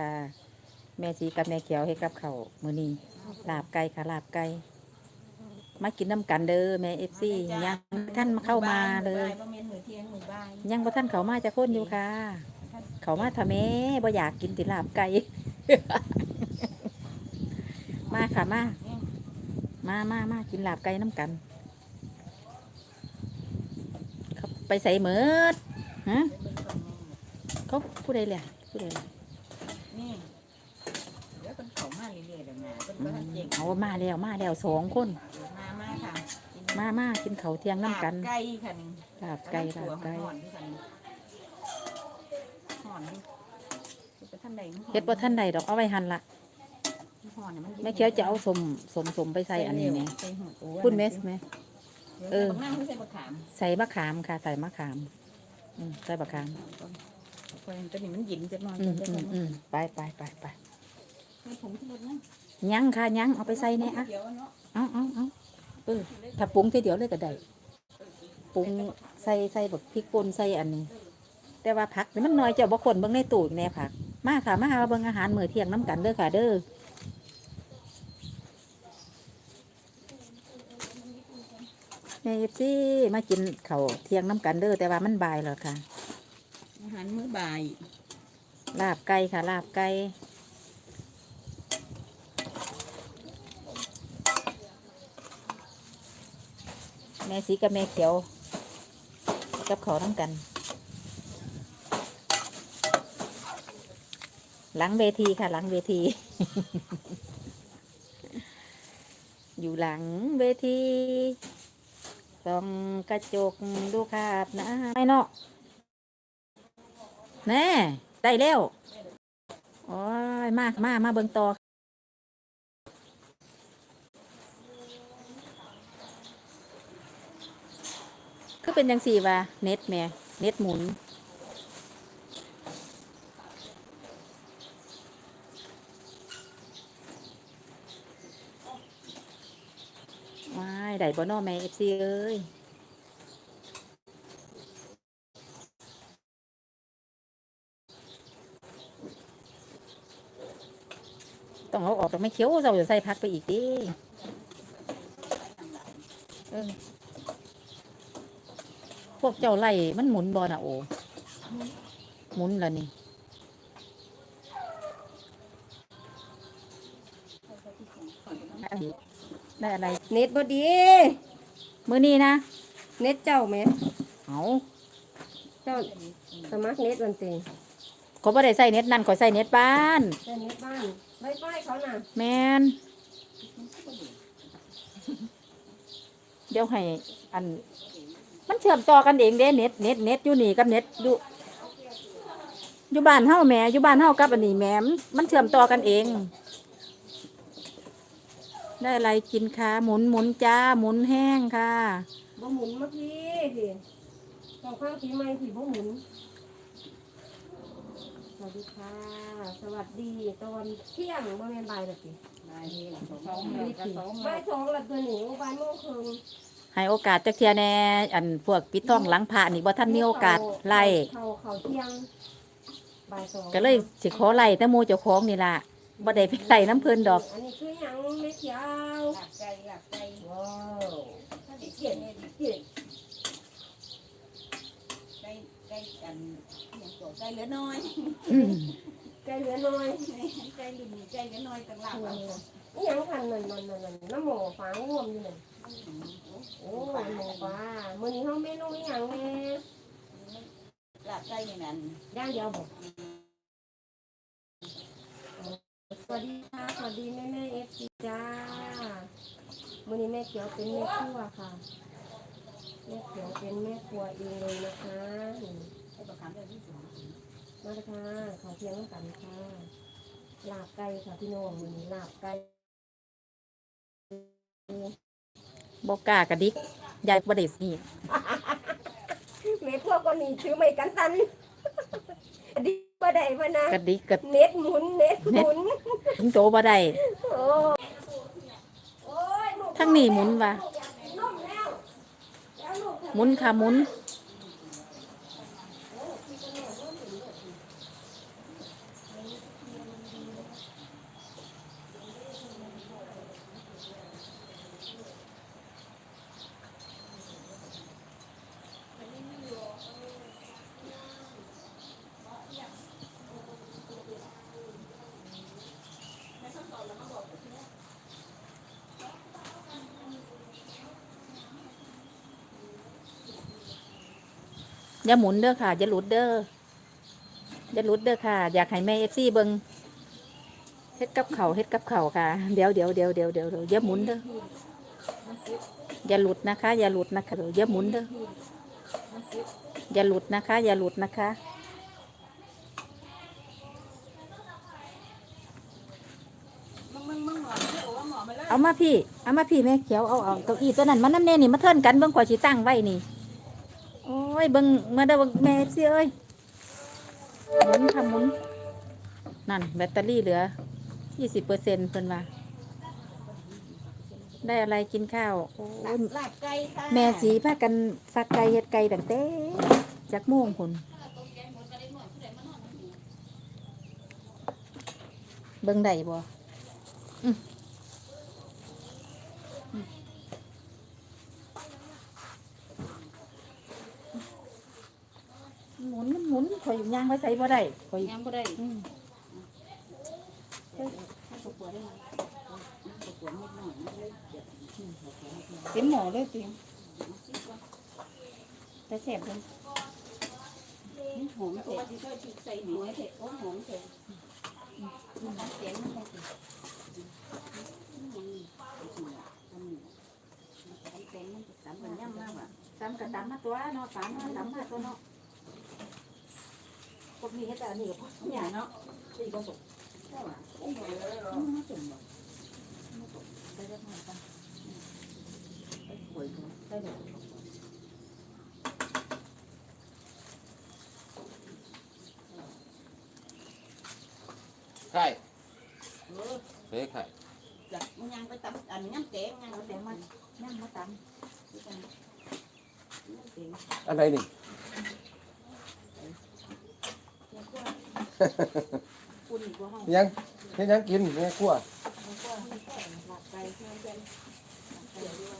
ค่ะ แม่สีกับแม่เขียวให้กับเขาวมื้อนี้ลาบไก่ค่ะลาบไก่มากินน้ำกันเด้อแม่เอฟซียังท่านมาเข้ามาเลย บ่แม่นมื้อเที่ยงมื้อบ่ายยังบ่ท่านเขามาจะคนอยู่ค่ะ เขามาทำแม่บ่อยากกินติลาบไก่ มาค่ะมา มามามากินลาบไก่น้ำกันเขาไปใส่เหมือดฮะเขาผู้ใดเลยผู้ใดเลย นี่เดี๋ยวเพิ่นเข้ามาเรื่อยๆแล้วนะ เพิ่นก็ทันเจ๊งเอามาแล้วมาแล้วสองคน มามาค่ะกินมามากินเขาวเที่ยงน้ำกันลาบไก่ค่ะนี่ลาบไก่ลาบไก่ห่อนด้วยกันห่อนด้วยเฮ็ดบ่ทันใดมันเฮ็ดบ่ท่านใดดอกเอาไว้หันละห่อนน่ะมันแม่เขียวจะเอาสมสมสมไปใส่อันนี้เนี่ยใส่หัวตัวคุณเมสไหม เอเอออบักนาวคือใส่บักขามใส่มะขามค่ะ ใส่มะขามอืมใส่มะขามคนตัวนี้มันหยินจักหน่อยอืมจักอืหน่มอยอืมไปไปไปไปให้ผมที่รถนะ ยังค่ะยังเอาไปใส่เนี่ยอะเดี๋ยวเนาะเอาเอาเอาเออถ้าปรุงทีเดียวเลยก็ได้ปรุงใส่ใส่แบบพริกป่นใส่อันนี้ แต่ว่าผักนี่มันน้อยเจ้าบ่คนเบิ่งในตู้อีกแน่ผัก มาค่ะมาหาเบิ่งอาหารมื้อเที่ยงน้ำกันเด้อค่ะ เด้อแม่เอฟซีมากินข้าวเที่ยงน้ำกันเด้อแต่ว่ามันบ่ายแล้วค่ะ อาหารมื้อบ่าย ลาบไก่ค่ะ ลาบไก่ แม่สีกับแม่เขียว กับเขาน้ำกัน หลังเวทีค่ะ หลังเวที อยู่หลังเวทีส่องกระจกดูขาบนะไม่เนาะแน่ได้แล้วโอ้ยมากมามาเบิ่งต่อ คือเป็นยังสี่วะเน็ตแม่เน็ตหมุน ว้ายได้บ่เนอแม่เอฟซีเอ้ยต้องเอาออกแต่ไม่เคี้ยวเราจะใส่พักไปอีกดิ พวกเจ้าไล่มันหมุนบอนะโอหมุนแล้วนี่ได้อะไร เน็ตบ่ดี มือนี้นะ เน็ตเจ้าแหม่เอาเจ้าสมัครเน็ตวันเต็งเขาไม่ได้ใส่เน็ตนั่นเขาใส่เน็ตบ้านใช้เน็ตบ้านไวไฟเขาน่ะ แมนเดี๋ยวให้อันมัน เชื่อมต่อกันเองเด้เน็ตเน็ตเน็ตอยู่นี่กับเน็ตอยู่อยู่บ้านเฮาแหม่อยู่บ้านเฮากับอันนี้แหม่มมันเชื่อมต่อกันเอง ได้อะไรกินคะหมุนหมุนจ้าหมุนแห้งค่ะบ่หมุนเมื่อกี้พี่ต้องข้างปีใหม่พี่บ่หมุน สวัสดีค่ะ สวัสดีตอนเที่ยงบ่แม่นบ่ายละติบ่ายนี่สองแล้วก็สองบ่ายสองละตัวหนูบ่ายโมงครึ่ง ให้โอกาสจักเทียแหน่อันพวกปิดท้องหลังพระนี่บ่ท่านมีโอกาสไล่เข้าเข้าเที่ยงบ่ายสองก็เลยสิขอไล่แต่หมูเจ้าของนี่ล่ะบ่ได้ไปไล่น้ำเพิ่นดอกอันนี้คือหยังไม่เขียวหลับใจหลับใจว้าวถ้าสิเขียนเนี่ยสิเขียนใจใจกันอย่างตัวใจเหลือน้อยอืมใจเหลือน้อยใจหลุมใจเหลือน้อยต่างหลับเอานี่ยังคันนั่นนั่นนั่นนั่นน้ำหมูฝางรวมอยู่นั่น โอ้ยหมูปลามื้อนี้เฮาเมนูอีหยังแม่หลับใจอย่างนั้นย่างเดียวบ่สวัสดีค่ะสวัสดีแม่แม่ FC จ้ามื้อนี้แม่เขียวเป็นแม่ครัวค่ะ แม่เขียวเป็นแม่ครัวเองเลยนะคะนี่ไอ้ประคำเรื่องที่สองมาเลยค่ะขอเพียงน้ำกันค่ะลาบไก่ค่ะพี่น้องมื้อนี้ลาบไก่ บ่กล้ากระดิกยายบ่ได้นี่เม็ดพวกคนนี้ถือไม้กันตันดิบ่ได้มานะกระดิกกระเน็ตหมุนเน็ตหมุนถึงโตบ่ได้โอ้โอ้ยลูกทั้งนี้หมุนว่ะนุ่มแล้วแล้วลูกหมุนค่ะหมุน อย่าหมุนเด้อค่ะ อย่าหลุดเด้ออย่าหลุดเด้อค่ะ อยากให้แม่เอฟซีเบิงเฮ็ดกับเขาเฮ็ดกับเขาค่ะเดี๋ยวเดี๋ยวเดี๋ยวเดี๋ยวเดี๋ยวเดี๋ยวอย่าหมุนเด้ออย่าหลุดนะคะ อย่าหลุดนะคะอย่าหมุนเด้ออย่าหลุดนะคะ อย่าหลุดนะคะเอามาพี่ เอามาพี่แม่เขียวเอาเอาเก้าอี้ตัวนั้นมันน้ำแน่นี่มาเทิร์นกันเบิ่งขอยสิตั้งไว้นี่ โอ้ยเบิ่งมาเด้อเบิ่งแม่สิเอ้ยหมุนค่ะหมุนนั่นแบตเตอรี่เหลือยี่สิบเปอร์เซ็นต์เพิ่นว่าได้อะไรกินข้าวโอ้ยลาบไก่ค่ะแม่สีพากันฟักไก่เฮ็ดไก่ตั้งแต่จักโมงพุ่นเบิ่งได้บ่อื้อหมุนมันหมุนข่ อยย่างไว้ใส่บ่ได้ข่อยยังบ่ได้อืมประกวดได้ไหมประกวดนิดหน่อยนะเต็มหม้อเลยเต็มแต่แซ่บเลยหอมเสร็จใส่หัวเสร็จโอ้หอมเสร็จมันเสียงมันได้สิเต็มมันตำมันย่ำมากอะตำกับตำมาตัวเนาะตำมาตำมาตัวเนาะ พวกนี้เฮ็ดแต่อันนี้กับพวกนี้เนาะนี่ก็สุกใช่ป่ะโอ้โหมันเจ๋งว่ะไปเรียกมากันสวยจังไปเดี๋ยวไข่เออเฮ้ยไข่จากมันยังไปตำอันย่ำแกงยังเอาแต่มันย่างมาตอะไรนี่ำ อุ่นอีกว่าห้องยังเฮ็ดหยังกินแม่ครัวแล้วก็หลับไปเพื่อนกันหลับไปด้วย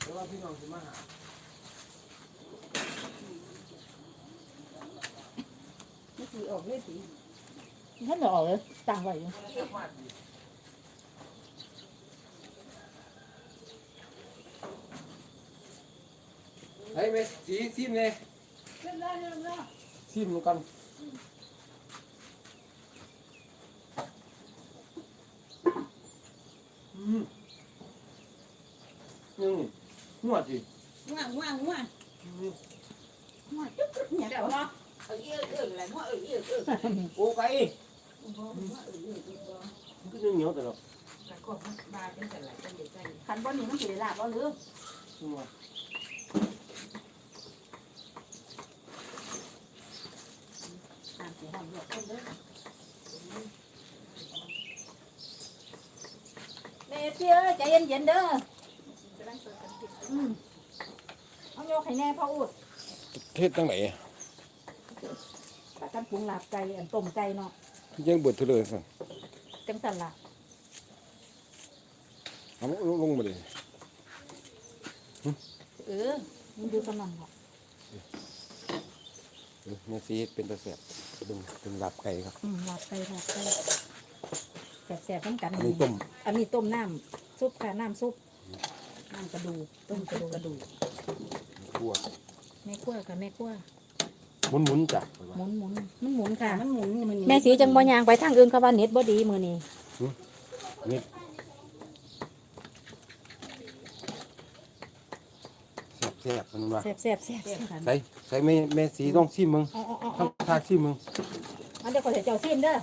เดี๋ยวว่าพี่น้องสิมาหานี่คือออกเลยสินั่นเหรอเลยต่างไว้อยู่ เฮ้ยแม่สีซิมเลยซิมกันอืมยังนี่นวดสิง่วงง่วงง่วงอืมง่วงจุ๊บจุ๊บเนี่ยเดี๋ยวเนาะเออเออเอออะไรง่วงเออเออเออโอ้ไก่เออเออมันก็ยังเหนียวแต่ดอกแล้วก็มาเป็นแต่ละเป็นเด็กใจขันบนนี้มันสิได้ลาบบ่หรือ นัวอ่านสิห้องเดียวคนเด้อแม่เสียใจเย็นๆเด้ออืมเอาโยกให้แน่พ่ออุดเทศตั้งไหนปลากันปรุงลาบไก่อันต้มไก่เนาะยังเบิดเท่าเลยสั่นจังสันล่ะเอาลงลงมาเลยเออมันดูสนั่นเนาะเออแม่สีเป็นตะแสบ เป็นเป็นลาบไก่ครับอืมลาบไก่ลาบไก่แสบๆน้ำกันอันนี้ต้มอันนี้ต้มน้ำซุปค่ะน้ำซุปน้ำกระดูกต้มกระดูกกระดูกคั่วแม่ขั้วค่ะแม่ขั้วหมุนหมุนๆจ้ะหมุนหมุนมันหมุนค่ะ มันหมุนมันแม่สีจังบ่ยางไปทางอื่นเขาว่าเน็ตบ่ดีมือนี้นี่แซ่บๆมันว่าแซ่บแซ่บแซ่บแซ่บใส่ใส่แม่แม่สีต้องซิมมึงเอาเอาเอาทั้องทากซิมมึงเอาเดี๋ยวขอเจ้าซิมเด้อ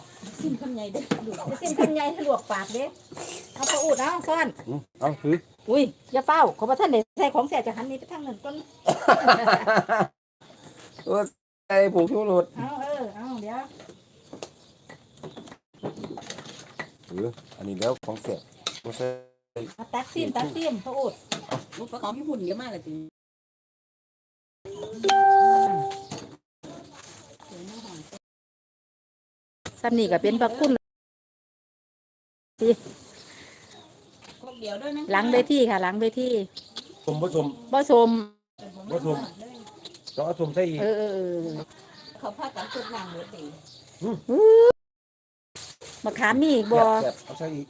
ซิมคำใหญ่เด้อดูจะซิมคำใหญ่ถ้ลวกปากเด้อเอาพออูดเอาซ่อน อืมเอาถืออุ้ยอย่าเฝ้าขอพระท่านได้ใส่ของแซ่บจะหันนี้ไปทางนั้นก่อนเออใส่ผงชูรสเอาเออเอาเดี๋ยวเอออันนี้แล้วของแซ่บบ่ใส่เอาตักซิมตักซิมพออูด ลูกประกอบญี่ปุ่นเยอะมากเลยจริง ซ้ำนี่ก็เป็นพระคุณพวกเดียวด้วยนะหลังเวทีค่ะ หลังเวทีสมผสมบ่สมผสมต้องเอาสมใส่อีกเออเออเออเขาพากันสุดนางเหลือตีบักขามมีอีกบ่แบบเอาใส่อีก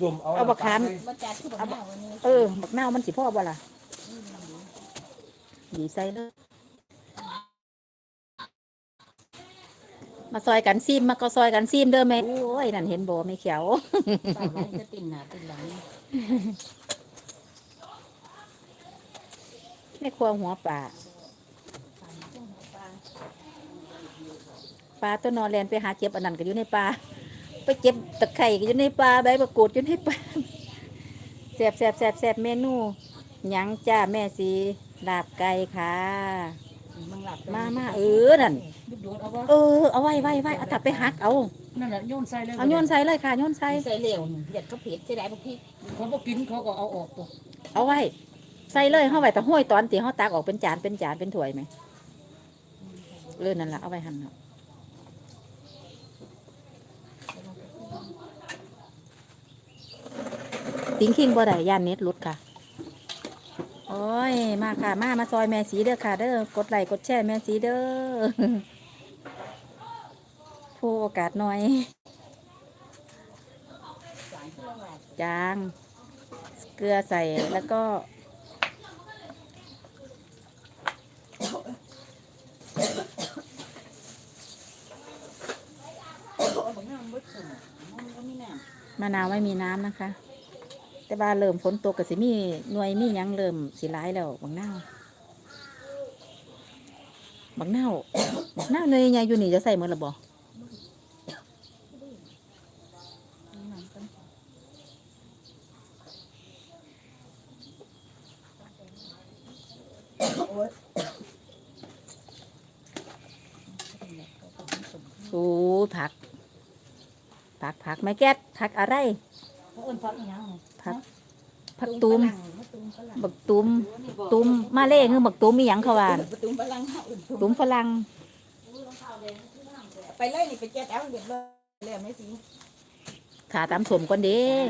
รวมเอาเอาบักขาม มาจัดคือบักหน้าวันนี้ เออบักนาวมันสิพ่อบ่ล่ะดีใส่เลย มาซอยกันซีมมาก็ซอยกันซีมเด้อแม่โอ้ยนั่นเห็นบ่ไม่เขียวปากมันจะติ่นหน้าติ่นหลังในครัวหัวปลาปลาตัวนอนแลนไปหาเจ็บอันนั้นก็อยู่ในปลาไปเจ็บตะไคร่ก็อยู่ในปลาใบมะกรูดอยู่ในปลาแสบแสบแสบแสบเมนูหยังจ้าแม่สีลาบไก่ค่ะมึงหลับมามาเออนั่นลูก โดดเอาบ่เออเอาไว้ไว้ไว้เอาถับไปหักเอานั่นแหละโยนใส่เลยเอาโยนใส่เลยค่ะโยนใส่ใส่เหลวนี่เด็ดก็เผ็ดใส่ได้บ่พี่เขาบ่กินเขาก็เอาออกตัวเอาไว้ใส่เลยเข้าไว้แต่ห้อยตอนตีเขาตักออกเป็นจานเป็นจานเป็นถ้วยไหมเลื่อนนั่นละเอาไว้หั่นเอาติ้งคิงบ่ได้ย่านเน็ตหลุดค่ะโอ้ย มาค่ะ มา มาซอยแม่สีเด้อค่ะ เด้อกดไลค์กดแชร์แม่สีเด้อ ผู้โอกาสหน่อย จาง เกลือใส่แล้วก็ มะนาวไม่มีน้ำนะคะ แต่ว่าเริ่มฝนตกก็สิมีหน่วยมียังเริ่มสิร้ายแล้วบางนาบางนาบางนาเนยใหญ่อยู่นี่จะใส่หมดหรือบ่โอ้ผัก ผักผักไม่แก๊ดผักอะไรเขาเอิ้นฟักอีหยังผักผักตูมฝรั่งตูมฝรั่งบักตูมตูมมาเล่คือบักตูมมีหยังเขาว่าตูมฝรั่งเขาเอิ้นตูมตูมฝรั่งไปเลยนี่ไปแจกเอาเรียบร้อยแล้วแม่สิขาตำส้มก่อนเด้ร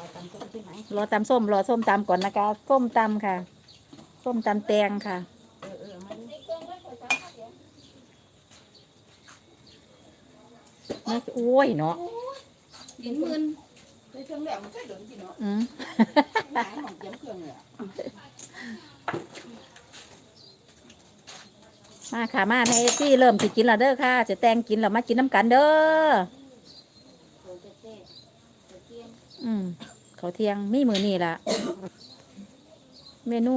อตามตัวที่ไหนรอตำส้มรอส้มตำก่อนนะคะ ส้มตำค่ะ ส้มตำแตงค่ะ เออเออมาดิ แม่โอ้ยเนาะยินมื่นไปเครื่องแล้วมันก็เดินสิเนาะอืมหลายของเตรียมเครื่องเลยอะมาค่ะมาในที่เริ่มสิกินแล้วเด้อค่ะจะแตงกินแล้วมากินน้ำกันเด้อโอ้เจ๊เจ๊เจ๊เทียมอืมเขาวเที่ยงมีมือนี่ล่ะเมนู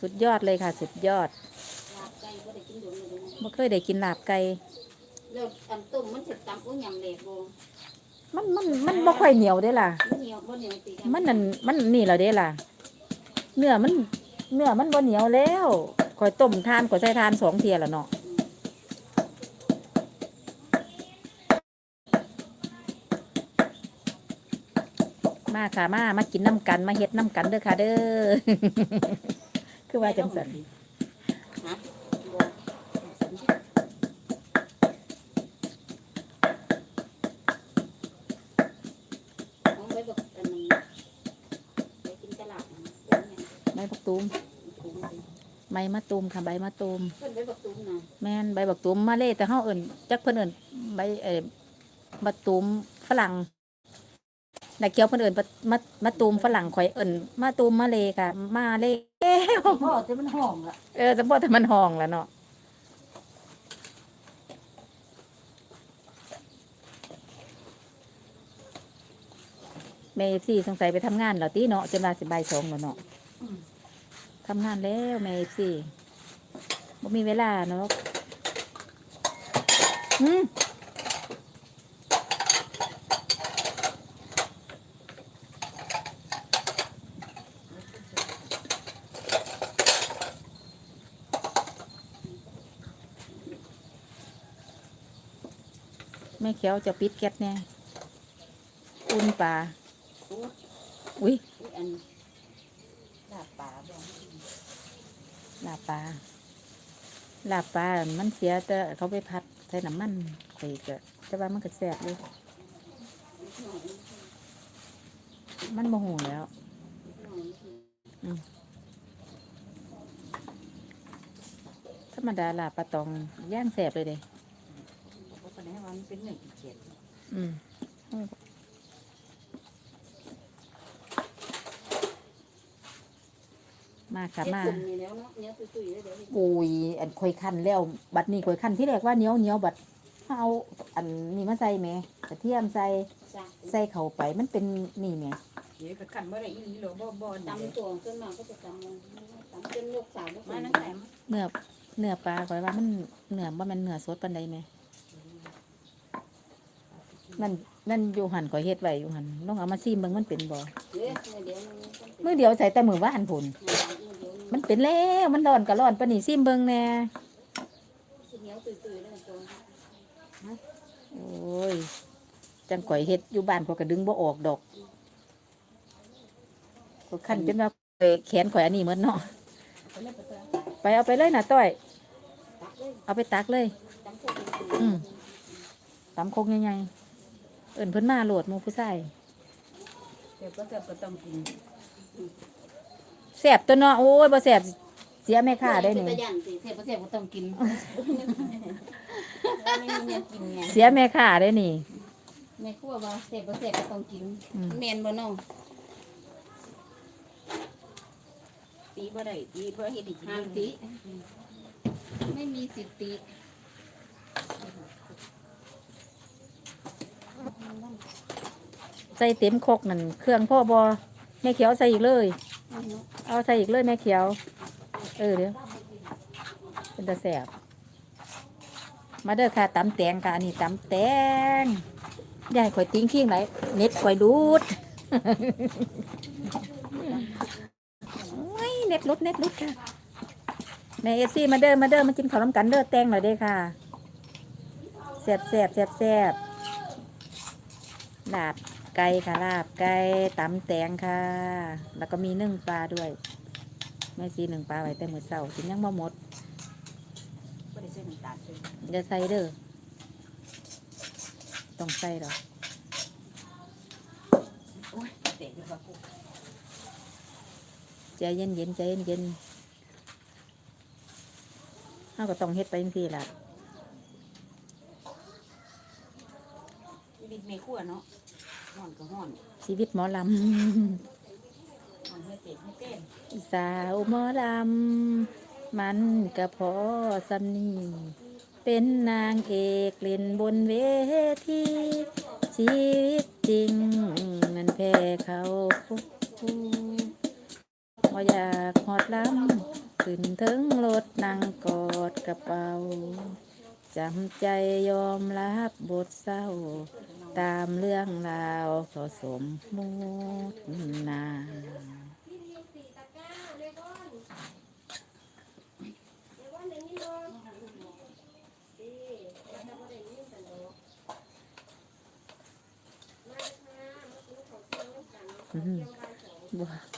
สุดยอดเลยค่ะ สุดยอดลาบไก่ก็ได้กินโดนเลยนะไม่เคยได้กินลาบไก่ แล้วตำต้มมันสิตำอุ้ยยำเล็กบ่มันมันมันบ่ค่อยเหนียวเด้ล่ะ มันเหนียวบ่เหนียวตีกัมันนั่นมันนี่แล้วเด้ล่ะ เนื้อมัน เนื้อมันบ่เหนียวแล้วคอยต้มทานคอยใส่ทานสองเทียแล้วเนาะมาค่ะมามากินน้ำกันมาเฮ็ดน้ำกันเด้อค่ะเด้อ คือว่าจังสัน ฮะบ่เอาไว้บอกอันนั้นไปกินตลาดนะเป็นไง ใบบัก ตูมคุ้มสิใบมะตูมค่ะใบมะตูมเพิ่นไปบอกตุ้มนะแม่นใบบักตูมมาเล่แต่เฮาเอิ่นจักเพิ่นเอิ่นใบเอ่อมะตูมฝรั่งนักเกี่ยวเพิ่นเอิ่นมะมะมะตูมฝรั่งข่อยเอิ่นมะตูมมาเลค่ะ มาเลแก้วพ่อจะมันหอมละเออจะบอกแต่มันห้องแล้วเนาะเมซี่สงสัยไปทำงานแล้วตีเนาะจนมาสิบใบายสองแล้วเนาะ ทำงานแล้วเมซี่บ่มีเวลาเนาะอืมแม่เขียวจะปิดแก๊สแน่อุ่นปลาอุ้ยอุ้ยอันลาบป่าบ่ ลาบปลาลาบปลา มันเสียแต่เขาไปพัดใส่น้ำมันข่อยก็แต่ว่ามันก็แซ่บเลยมันโมโหแล้วธรรมดาลาบปลาตองย่างแซ่บเลยเด้เพราะปานนี้ว่ามันเป็นหนึ่งเจ็ดอืม มาค่ะ เฮ็ด มา ตุ่มนี่แล้วเนาะเนี้ยตุ้ยๆแล้วเดี๋ยวนี้อุ้ยอันค่อยคันแล้ว บัดนี้ค่อยคันที่แรกว่าเหนียวเหนียวบัดเอาอันนี้มาใส่แหม่กระเทียมใส่จ้ะใส่เข้าไปมันเป็นนี่แหม่เดี๋ยวก็ขันบ่ได้อีหลีหรอกบ่บ่นี่ตำตัวขึ้นมาก็จะตำมันตำจนลูกสาวลูกมาสาวนั่งไหนมาเนื้อเนื้อปลาข่อยว่ามันเนื้อบ่แม่นเนื้อสดปานใดแหม่นั่นนั่นอยู่หันข่อยเฮ็ดไว้อยู่หันลองเอามาซิมเบิ่งมันเป็นบ่เด้อเดี๋ยวมันต้องเป็นมื้อเดียวใส่แต่มื้อวานพุ่นเดี๋ยว มันเป็นแล้วมันร้อนก็ร้อนปนนี้ซิมเบิงแน่สิเนียวตุ้ยโอ้ย จังข่อยเฮ็ดอยู่บ้านข่อยก็ดึงบ่ออกดอกข่อยคันจนว่าแขนข่อยอันนี้เหมดเนาะไปเอาไปเลยนะต้อย เอาไปตักเลย อืมตำโคกใหญ่ๆเอิ่นเพิ่นมาโหลดมูผู้ชายเดี๋ยวก็จะก็ต้องกิน แซ่บตัวเนาะโอ้ยบ่แซ่บเสียแม่ๆค้าได้นี่เป็นตะยันสิเสียบ่เสียบ่ต้องกินไม่มีเนี่ยกินไงเสียแม่ค้าได้นี่ แม่ครัวว่าเสียบ่เสียก็ต้องกินอืม แม่นบ่น้องตีบ่ได้ตีบ่เฮ็ดอีกห้ามติไม่มีสิทธิ์ติใส่เต็มโคกนั่นเครื่องพ่อบ่แม่เขียวใส่อีกเลย เอา เอาใส่อีกเลยแม่เขียว เออเดี๋ยวเป็นตาแสบมาเด้อค่ะตำแตงค่ะอันนี้ตำแตงยายข่อยติ้งขี้งไหนเน็ตข่อยรูดไม่เน็ตรุดเน็ตรุดค่ะในเอฟซีมาเด้อมาเด้อมากินข้าวน้ำกันเด้อแตงหน่อยเด้อค่ะแสบแสบแสบแสบลาบ ไก่ค่ะลาบไก่ตำแตงค่ะ แล้วก็มีนึ่งปลาด้วย แม่ซีหนึ่งปลาไว้แต่มือเศร้ากินยังบ่หมดบ่ได้ใส่น้ำตาลเลยอย่าใส่เด้อต้องใส่หรอกโอ้ยเตะอยู่กับกูใจเย็นเย็นๆใจเย็นเย็นเฮาก็ต้องเฮ็ดไปจังซี่ล่ะชีวิตแม่ครัวเนาะ ฮ้อนก็ฮ้อนชีวิตหมอลฮ้อนเฮ็ดเตะเฮ็ดเต้นำ สาวหมอลำ มันก็พอสำนีเป็นนางเอกเล่นบนเวทีชีวิตจริง มันแพ้เขาพออยากหอดล้ำขึ้นถึงรถนั่งกอดกระเป๋า จำใจยอมรับบทเศร้า ตามเรื่องราวผสมมุดนาบ่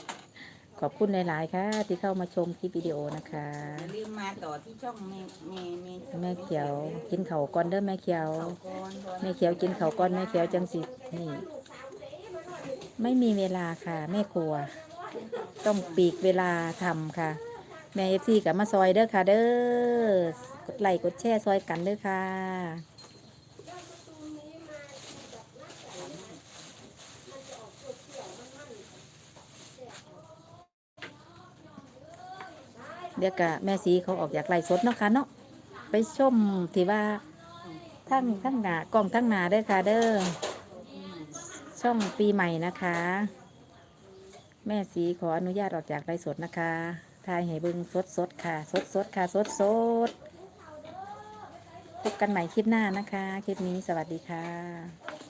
ขอบคุณหลาย ๆ ค่ะ ที่เข้ามาชมคลิปวิดีโอนะคะ อย่าลืมมาต่อที่ช่องแม่แม่แม่แม่เขียวกินเขาวก่อนเด้อแม่เขียว เขาก่อนก่อนแม่เขียวกินเขาวก่อนแม่เขียวจังสินี่ ไม่มีเวลาค่ะ แม่ครัว ต้องปีกเวลาทำค่ะ แม่เอฟซีกับมาซอยเด้อค่ะ เด้อกดไลค์กดแชร์ซอยกันเด้อค่ะ เดี๋ยวกะแม่สีเขาออกจากไล่สดเนาะค่ะเนาะไปชมที่ว่าทั้งทั้งหนากล้องทั้งหนาเด้ค่ะเด้อช่องปีใหม่นะคะ แม่สีขออนุญาตออกจากไล่สดนะคะทายให้บิ่งสดสดค่ะ สดสดค่ะ สดสดพบกันใหม่คลิปหน้านะคะ คลิปนี้สวัสดีค่ะ